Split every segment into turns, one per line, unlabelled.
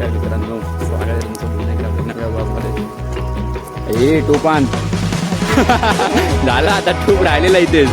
नमस्कार मित्रांनो स्वागत आहे तुमचं पुन्हा एकदा नव्या ब्लॉगमध्ये. ए टोपान. झाला आता टूप राहिलेला इथेच.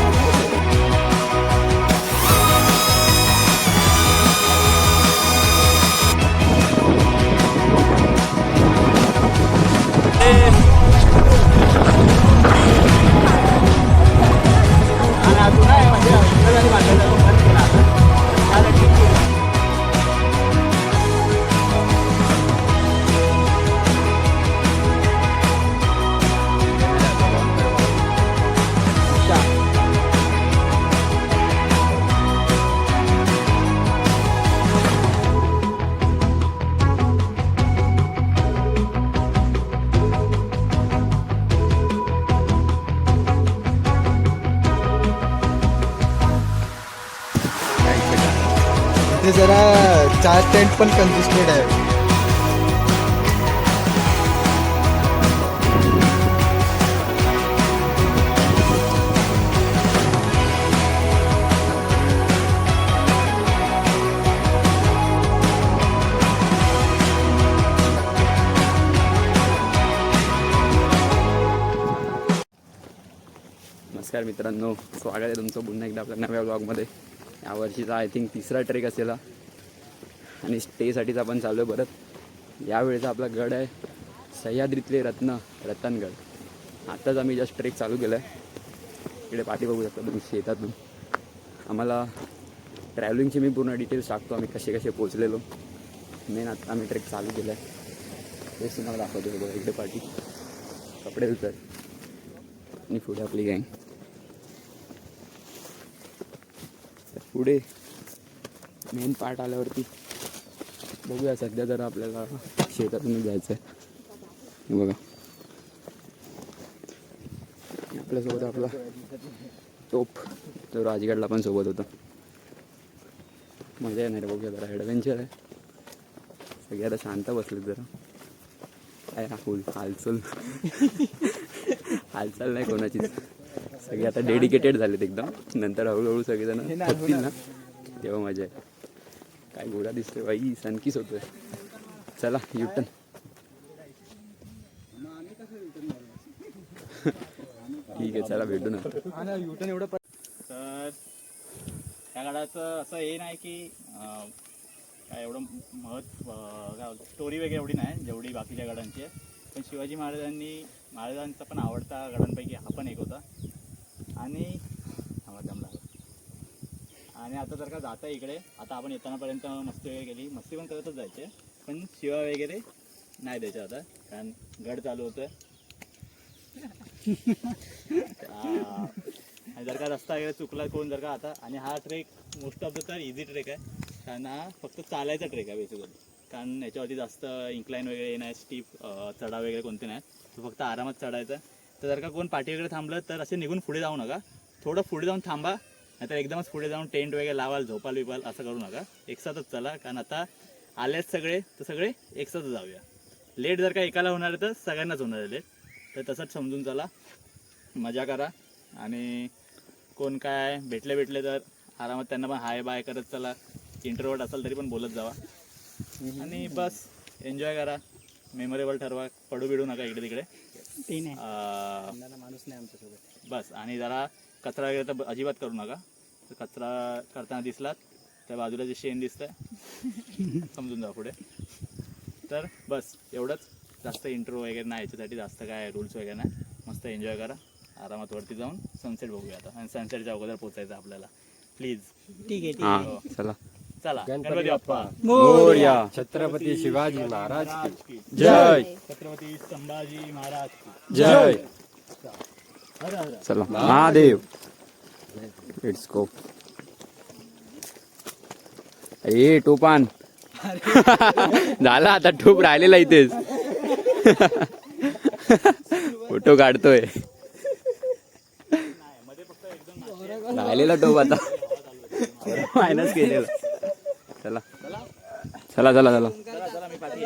जरा चार टेंट पण कन्सिस्टेड आहे.
नमस्कार मित्रांनो स्वागत आहे तुमचं पुन्हा एकदा आपल्या नव्या ब्लॉगमध्ये यावर्षीचा आय थिंक तिसरा ट्रेक असेल आणि स्टेसाठीच आपण चाललो आहे परत. यावेळेचा आपला गड आहे सह्याद्रीतले रत्न रतनगड. आत्ताच आम्ही जस्ट ट्रेक चालू केला आहे इकडे पाठी बघू शकता तुम्ही शेतातून. आम्हाला ट्रॅव्हलिंगचे मी पूर्ण डिटेल्स टाकतो. आम्ही कसे कसे पोचलेलो मेन आत्ता आम्ही ट्रेक चालू केला आहे तेच तुम्हाला दाखवतो बघा इकडे पाठी. कपडे उतर आणि पुढे आपली गँग पुढे मेन पार्ट आल्यावरती. बघूया सध्या जर आपल्याला शेतातून जायचं आहे बघा. आपल्यासोबत आपला टोप तो राजगडला पण सोबत होता. मजा येणार बघूया जरा. ॲडव्हेंचर आहे. सगळे आता शांत बसले जरा. काय राहुल हालचाल. हालचाल नाही कोणाचीच. सगळे आता डेडिकेटेड झालेत एकदम. नंतर हळूहळू सगळेजण थकतील ना. तेव्हा मजा आहे. काय घोडा दिसतोय बाई सनकीच होतोय चला युटन ठीक आहे चला भेटू ना.
युटन एवढं
तर त्या काळाचं असं हे नाही की काय एवढं महत्त्व स्टोरी वगैरे एवढी नाही जेवढी बाकीच्या गडांची आहे. पण शिवाजी महाराजांनी महाराजांचा पण आवडता गडांपैकी हा पण एक होता. आणि थांबा आणि आता जर का जाता इकडे आता आपण येतानापर्यंत मस्ती वगैरे गेली मस्ती पण करतच जायचे पण शिवा वगैरे नाही द्यायचे आता कारण गड चालू होतं आणि जर का रस्ता वगैरे चुकला कोण जर का आता आणि हा ट्रेक मोस्ट ऑफ द तर इझी ट्रेक आहे कारण हा फक्त चालायचा ट्रेक आहे बेसिकली कारण याच्यावरती जास्त इन्क्लाईन वगैरे नाही स्टीप चढा वगैरे कोणते नाही. तो फक्त आरामात चढायचा. तर जर का कोण पाठी वगैरे थांबलं तर असे निघून पुढे जाऊ नका. थोडं पुढे जाऊन थांबा नाहीतर एकदमच पुढे जाऊन टेंट वगैरे लावाल झोपाल बिपाल असं करू नका. एकसाथच चला कारण आता आलेच सगळे तर सगळे एकसाथच जाऊया. लेट जर का एकाला होणार आहे तर सगळ्यांनाच होणार आहे लेट तर तसंच समजून चला. मजा करा. आणि कोण काय भेटले भेटले तर आरामात त्यांना पण हाय बाय करत चला. इंटरवर्ट असेल तरी पण बोलत जावा. आणि बस एन्जॉय करा. मेमोरेबल ठरवा. पडू बिडू नका इकडे तिकडे अं,
माणूस नाही आमच्यासोबत.
बस आणि जरा कचरा वगैरे तर अजिबात करू नका. तर कचरा करताना दिसलात त्या बाजूला जे शेण दिसतंय समजून जा पुढे. तर बस एवढंच. जास्त इंट्रो वगैरे नाही याच्यासाठी जास्त काय रूल्स वगैरे नाही. मस्त एन्जॉय करा. आरामात वरती जाऊन सनसेट बघूया आता. आणि सनसेटच्या अगोदर पोचायचं आपल्याला. प्लीज
ठीक आहे
हा चला.
चला गणपती बाप्पा.
मोरया.
छत्रपती शिवाजी महाराज
महाराज की.
जय.
छत्रपती संभाजी महाराज की.
जय। चला। महादेव। लेट्स गो ए टोपान. झाला आता टोप राहिलेला इथेच. फोटो काढतोय. राहिलेला टोप आता. मायनस केलेला. चला. चला चला चला
एक शोल्डरला कसं वजन पडतं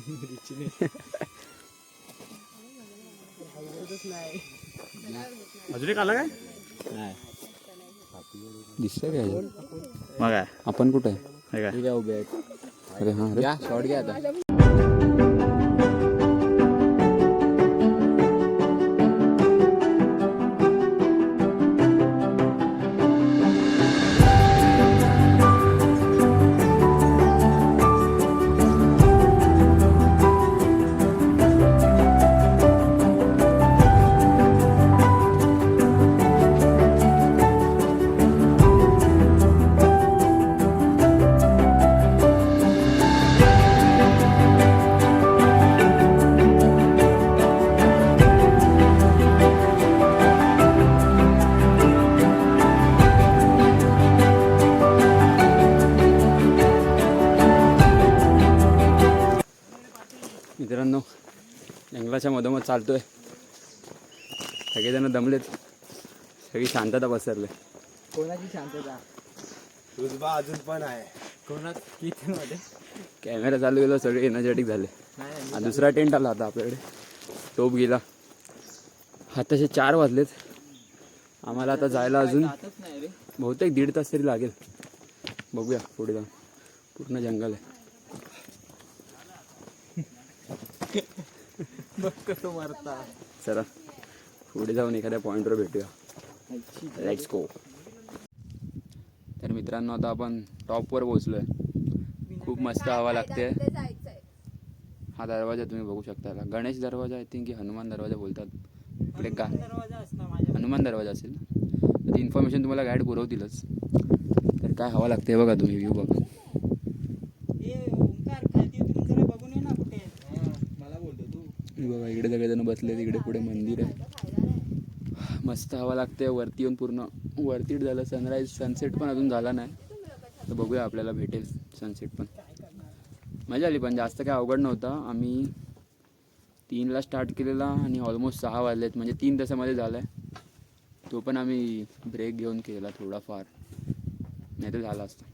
रिचनेस
अजून एक आला काय
दिसतंय काय ह्याच्यात?
मग काय?
आपण कुठे आहे?
हे काय?
ठीक आहे उभे
अरे हां अरे
शॉर्ट घ्या आता.
चालतोय. सगळेजण दमलेत. सगळी शांतता पसरले.
कोणाची शांतता? तुझबा अजून पण आहे. मध्ये?
कॅमेरा चालू गेलो सगळे एनर्जेटिक झाले. हा दुसरा टेंट आला आता आपल्याकडे. टोप गेला. आताशे चार वाजलेत. आम्हाला आता जायला अजून
जातच नाही रे.
बहुतेक दीड तास तरी लागेल. बघूया पुढे जाऊन. पूर्ण जंगल आहे
बघ कसं मरता
चला पुढे जाऊन एखाद्या पॉईंटवर भेटूया. लेट्स गो तर मित्रांनो आता आपण टॉपवर पोहोचलोय. खूप मस्त हवा लागते. हा दरवाजा तुम्ही बघू शकता. गणेश दरवाजा आय थिंक की हनुमान दरवाजा बोलतात. इकडे गा हनुमान दरवाजा असेल तर ती इन्फॉर्मेशन तुम्हाला गाईड पुरवतीलच. तर काय हवा लागते बघा तुम्ही व्ह्यू बघा
मला बोलतो तू
हे बघा इकडे सगळेजण बसले तिकडे पुढे मंदिर आहे. मस्त हवा लागते वरती येऊन पूर्ण वरती झालं सनराईज सनसेट पण अजून झाला नाही. तर बघूया आपल्याला भेटेल सनसेट पण. मजा आली पण जास्त काय अवघड नव्हतं. आम्ही तीनला स्टार्ट केलेला आणि ऑलमोस्ट सहा वाजलेत म्हणजे तीन तासामध्ये झाला आहे तो पण आम्ही ब्रेक घेऊन केला थोडाफार. नाही तर झाला असतं.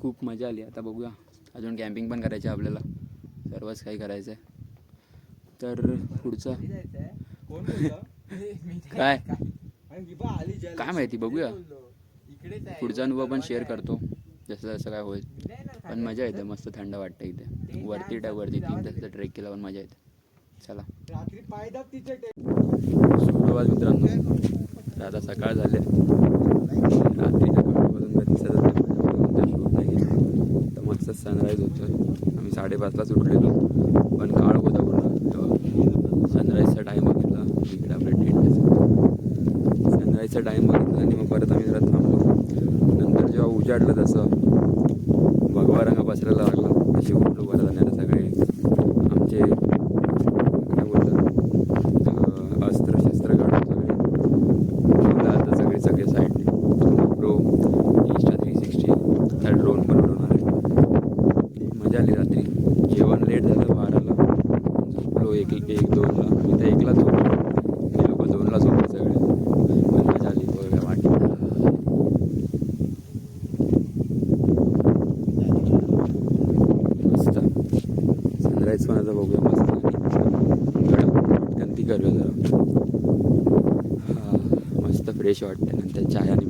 खूप मजा आली. आता बघूया. अजून कॅम्पिंग पण करायची आहे आपल्याला. सर्वच काही करायचं आहे तर पुढचं? काय? काय माहिती बघूया. पुढचा अनुभव पण शेअर करतो. जसं जसं काय होईल. पण मजा येते मस्त थंड वाटतं इथे. वरती टा वरती तीन तासाचा ट्रेक केला पण मजा येते. चला. सुप्रभात मित्रांनो. तर आता सकाळ झाले. रात्रीच्या काळापासून. तर मस्त सनराईज होतोय. आम्ही साडेपाचलाच उठलेलो. पण काळ होता पूर्ण सनराईजचा टाईम बघितला. इकडे आपले टेंट सनराईजचा टाईम बघितला आणि मग परत आम्ही जरा थांबलो. नंतर जेव्हा उजाडलं तसं भगवा रंग पसरायला लागला. तशी उठलो परत आणि आता सगळे आमचे काय बोलतात अस्त्र शस्त्र काढून सगळे. आता सगळे सगळे साईडने प्रो इंस्टा थ्री सिक्स्टी त्या ड्रोन पण उडवणार आहे. मजा आली रात्री जेवण लेट झालं बाराला झोपलो एक दोनला मी तर एकलाच झोपलो ते लोक दोनला झोपले सगळे. पण मजा आली बघा वाटली मस्त. सनराईज पण आता बघूया मस्त. गणती करूया जरा. हां मस्त फ्रेश वाटते नंतर चाय आणि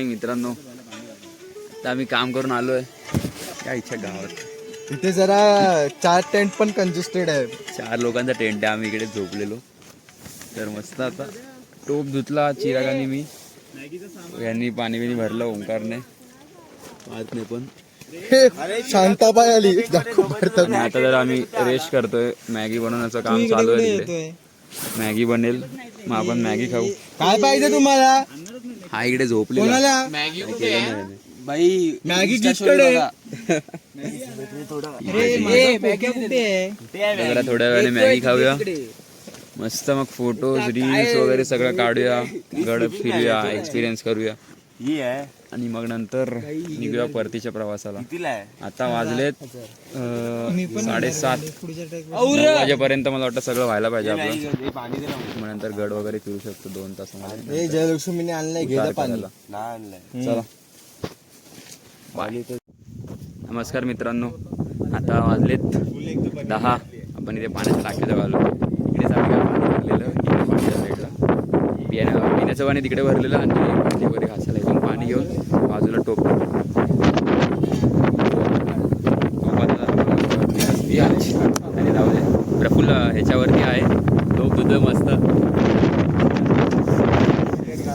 मॉर्निंग मित्रांनो. आता आम्ही काम करून आलो आहे काय इच्छा गावात.
इथे जरा चार टेंट पण कंजेस्टेड आहे.
चार लोकांचा टेंट आहे. आम्ही इकडे झोपलेलो. तर मस्त आता टोप धुतला चिरागाने मी. यांनी पाणी बिणी भरलं ओंकारने. आतने पण.
शांताबाई आली.
आता जर आम्ही रेस्ट करतोय. मॅगी बनवण्याचं काम चालू आहे मॅगी बनेल. मग आपण मॅगी खाऊ.
काय पाहिजे तुम्हाला?
हा इकडे
कोणाला?
बाई
मॅगी कडे
जरा थोड्या वेळाने मॅगी खाऊया. मस्त मग फोटोज रील्स वगैरे सगळं काढूया. गड फिरूया एक्सपिरियन्स करूया. आणि मग नंतर निघूया परतीच्या प्रवासाला. आता वाजलेत अं, साडेसात. नऊ वाजेपर्यंत मला वाटतं सगळं व्हायला पाहिजे आपलं. मग नंतर गड वगैरे फिरू शकतो दोन तासामध्ये.
हे जयलक्ष्मीने आणलंय.
चला. नमस्कार मित्रांनो. आता वाजलेत दहा. आपण इथे पाण्याच्या टाक्याजवळ आलो. इकडे सगळं पाणी भरलेलं इकडे पाण्याच्या साईडला पिण्या पिण्याचं पाणी तिकडे भरलेलं आणि भांडी वगैरे घासायला पाणी घेऊन बाजूला टोप आहे. आणि जाऊ दे. ह्याच्यावरती आहे. टोप धुतोय मस्त.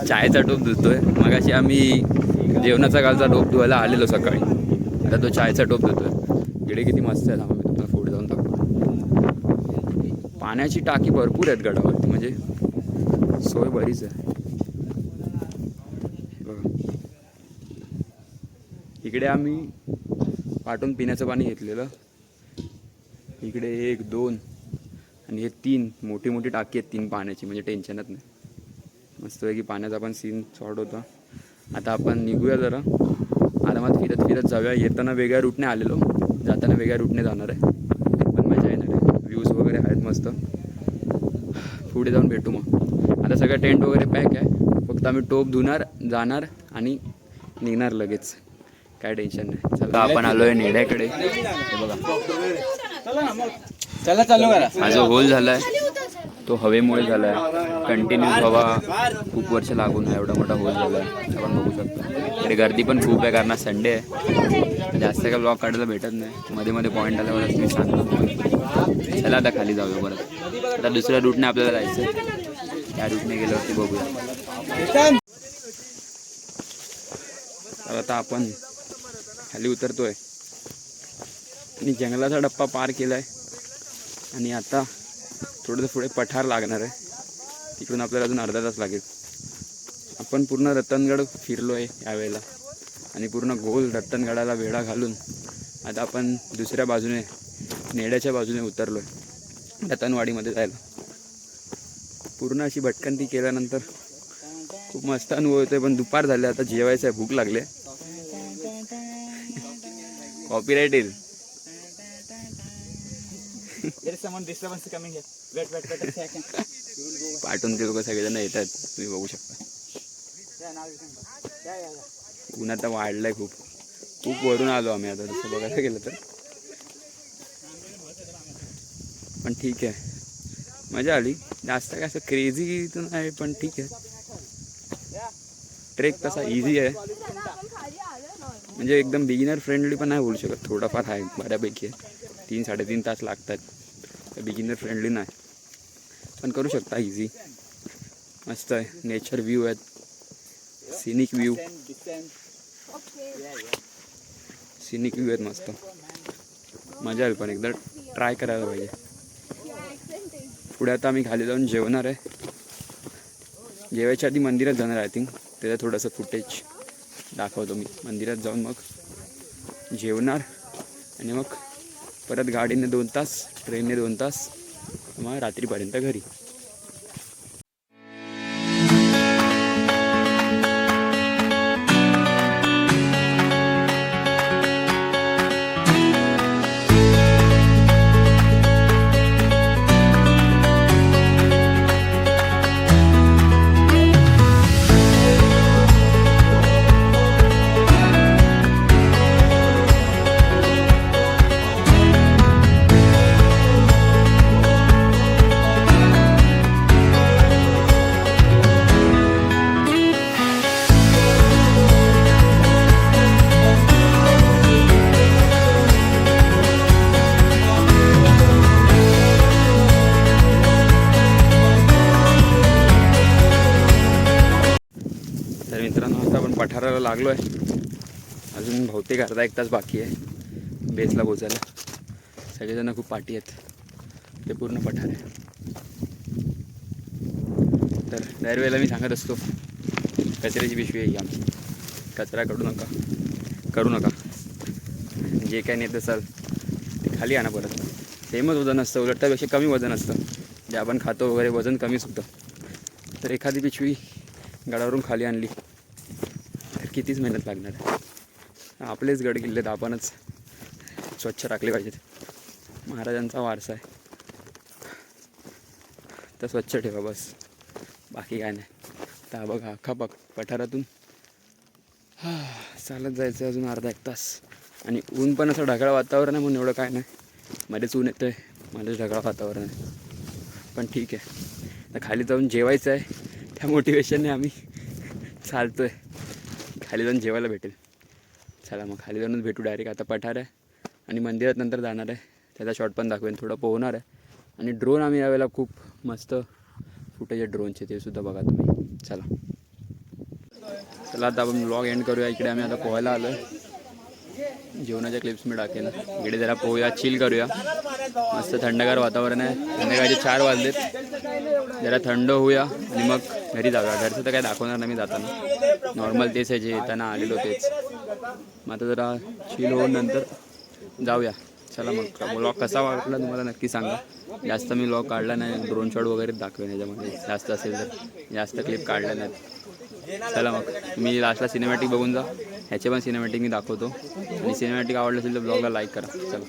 चायचा टोप धुतोय. मगाशी आम्ही जेवणाचा कालचा टोप धुवायला आलेलो सकाळी. आता तो चायचा टोप धुतोय. गिडे किती मस्त आहे थांबा तुम्हाला फोड जाऊन दाखवतो पाण्याची टाकी भरपूर आहेत गडावरती. म्हणजे सोय बरीच आहे. इकडे आम्ही पाठून पिण्याचं पाणी घेतलेलं. इकडे एक दोन आणि हे तीन मोठी मोठी टाकी आहेत तीन पाण्याची म्हणजे टेन्शनच नाही. मस्तपैकी पाण्याचा पण सीन सॉर्ट होता. आता आपण निघूया जरा. आरामात फिरत फिरत जाऊया. येताना वेगळ्या रूटने आलेलो. जाताना वेगळ्या रूटने जाणार आहे. पण मजा येणार आहे. व्ह्यूज वगैरे आहेत मस्त. पुढे जाऊन भेटू मग. आता सगळं टेंट वगैरे पॅक आहे. फक्त आम्ही टोप धुणार जाणार आणि निघणार लगेच. काय टेन्शन नाही. चला. आपण आलोय नेड्याकडे हे बघा
चला चालू करा.
हा जो होल झालाय तो हवेमुळे झालाय. कंटिन्यू हवा खूप वर्ष लागून आहे एवढा मोठा होल झालाय. आपण बघू शकतो. इकडे गर्दी पण खूप आहे कारण संडे आहे. जास्त काय ब्लॉग काढायला भेटत नाही. मध्ये मध्ये पॉईंट आल्यावरच मी सांगतो. चला आता खाली जाऊया परत. आता दुसऱ्या रूटने आपल्याला जायचं त्या रूटने गेल्यावरती बघूया. तर आता आपण खाली उतरतोय. आणि जंगलाचा डप्पा पार केलाय. आणि आता थोडंसं पुढे पठार लागणार आहे. तिकडून आपल्याला अजून अर्धा तास लागेल. आपण पूर्ण रतनगड फिरलो आहे यावेळेला. आणि पूर्ण गोल रतनगडाला वेढा घालून आता आपण दुसऱ्या बाजूने नेड्याच्या बाजूने उतरलो आहे रतनवाडीमध्ये जायला. पूर्ण अशी भटकंती केल्यानंतर खूप मस्त अनुभव येतोय पण दुपार झाले आता जेवायचं आहे भूक
आहे. A second.
पाठून ते लोक सगळेजण येत आहेत तुम्ही बघू शकता. ऊन आता वाढलंय खूप. खूप वरून आलो आम्ही आता. तसं बघायला गेलं तर. पण ठीक आहे. मजा आली. जास्त काय असं क्रेझी तर नाही पण ठीक आहे. ट्रेक तसा इझी आहे. म्हणजे एकदम बिगिनर फ्रेंडली पण नाही बोलू शकत. थोडाफार आहे बऱ्यापैकी. आहे तीन साडेतीन तास लागतात. बिगिनर फ्रेंडली नाही. पण करू शकता इझी मस्त आहे. नेचर व्ह्यू आहेत. सिनिक व्ह्यू सिनिक व्ह्यू आहेत मस्त. मजा येईल पण एकदा ट्राय करायला पाहिजे. पुढे आता आम्ही खाली जाऊन जेवणार आहे. जेवायच्या आधी मंदिरात जाणार आय थिंक त्याचं थोडंसं फुटेज दाखवतो मी. मंदिरात जाऊन मग जेवणार आणि मग परत गाडीने दोन तास ट्रेनने दोन तास मग रात्रीपर्यंत घरी. लागलो आहे अजून बहुतेक अर्धा एक तास बाकी आहे. बेसला पोचायला सगळेजण खूप पाठी आहेत. ते पूर्ण पठार आहे. तर दरवेळेला मी सांगत असतो कचऱ्याची पिशवी आहे आमची. कचरा करू नका. करू नका. जे काय नेत असाल ते खाली आणा परत. सेमच वजन असतं. उलट त्यापेक्षा कमी वजन असतं. जे आपण खातो वगैरे वजन कमीच होतं. तर एखादी पिशवी गडावरून खाली आणली. कितीच मेहनत लागणार आहे. आपलेच गड किल्ले तर आपणच स्वच्छ राखले पाहिजेत. महाराजांचा वारसा आहे. तर स्वच्छ ठेवा बस. बाकी काय नाही. तर बघा अख्खा पक पठारातून हा चालत जायचं अजून अर्धा एक तास. आणि ऊन पण असं ढगाळ वातावरण आहे म्हणून एवढं काय नाही. मध्येच ऊन येतं आहे मध्येच ढगाळ वातावरण आहे. पण ठीक आहे. तर खाली जाऊन जेवायचं आहे त्या मोटिवेशनने आम्ही चालतो आहे खाली जाऊन जेवायला भेटेल. चला मग खाली जाऊनच भेटू डायरेक्ट आता पठार आहे आणि मंदिरात नंतर जाणार आहे. त्याचा शॉट पण दाखवेन. थोडं पोहणार आहे. आणि ड्रोन आम्ही यावेळेला खूप मस्त फुटेज आहे ड्रोनचे ते सुद्धा बघा तुम्ही. चला. चला आता आपण ब्लॉग एंड करूया. इकडे आम्ही आता पोहायला आलो आहे जेवणाच्या क्लिप्स मी टाकेन. इकडे जरा पोहूया चिल करूया. मस्त थंडगार वातावरण आहे. संध्याकाळचे चार वाजलेत. जरा थंड होऊया आणि मग घरी जाऊया. घरचं तर काय दाखवणार नाही मी जाताना. नॉर्मल तेच आहे जे येताना आलेलो तेच. मग आता जरा चिल होऊन नंतर जाऊया. चला मग. ब्लॉग कसा वाटला तुम्हाला नक्की सांगा. जास्त मी ब्लॉग काढला नाही. ड्रोन शॉट वगैरे दाखवेन याच्यामध्ये जास्त असेल तर. जास्त क्लिप काढल्या नाहीत. चला मग. मी लास्टला सिनेमॅटिक बघून जा. ह्याचे पण सिनेमॅटिक मी दाखवतो. आणि सिनेमॅटिक आवडलं असेल तर ब्लॉगला लाईक करा. चला.